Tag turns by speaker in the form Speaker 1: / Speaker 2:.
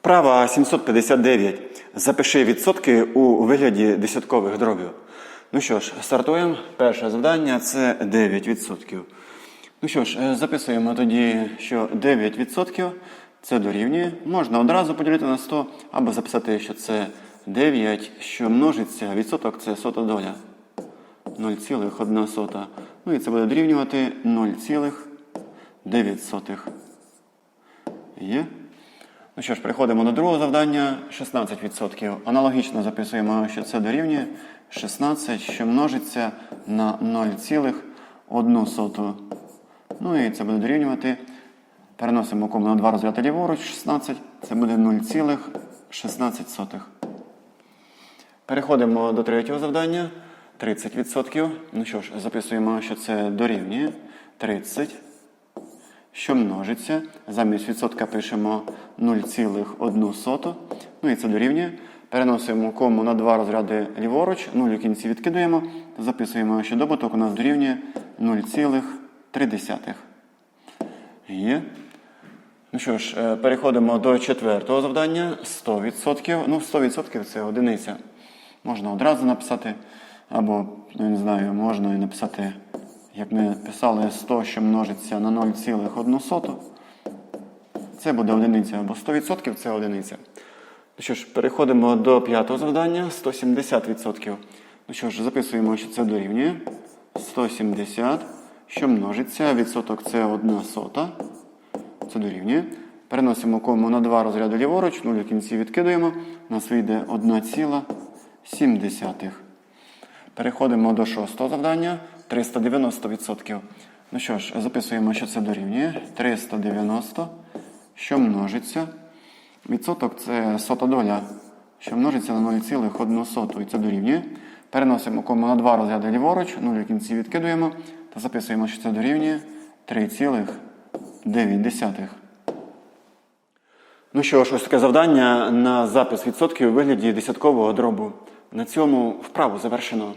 Speaker 1: Вправа 759. Запиши відсотки у вигляді десяткових дробів. Ну що ж, стартуємо. Перше завдання це 9%. Ну що ж, е, записуємо тоді, що 9% це дорівнює. Можна одразу поділити на 100, або записати, що це 9, що множиться, відсоток це сота доля. 0,1. Ну і це буде дорівнювати 0,9. Є. Ну що ж, переходимо до другого завдання 16%. Аналогічно записуємо, що це дорівнює 16, що множиться на 0,1. Ну і це буде дорівнювати. Переносимо кому на 2 розряди ліворуч 16. Це буде 0,16. Переходимо до третього завдання 30%. Ну що ж, записуємо, що це дорівнює 30 що множиться. Замість відсотка пишемо 0,1. Ну і це дорівнює. Переносимо кому на два розряди ліворуч, 0 у кінці відкидуємо. Записуємо, що добуток у нас дорівнює 0,3. Є. Ну що ж, е, переходимо до четвертого завдання. 100%. Ну, 100% це одиниця. Можна одразу написати, або, я не знаю, можна і написати, як ми писали, 100, що множиться на 0,1 соту. Це буде одиниця, або 100% це одиниця. Ну що ж, переходимо до п'ятого завдання. 170%. Ну що ж, записуємо, що це дорівнює. 170, що множиться. Відсоток це 1 сота. Це дорівнює. Переносимо кому на два розряди ліворуч, 0 в кінці відкидуємо. У нас вийде 1,7. Переходимо до шостого завдання 390%. Ну що ж, записуємо, що це дорівнює. 390, що множиться. Відсоток це сота доля, що множиться на 0,1 соту. І це дорівнює. Переносимо кому на два розряди ліворуч, 0 в кінці відкидуємо. Та записуємо, що це дорівнює 3,9. Ну що ж, ось таке завдання на запис відсотків у вигляді десяткового дробу. На цьому вправу завершено.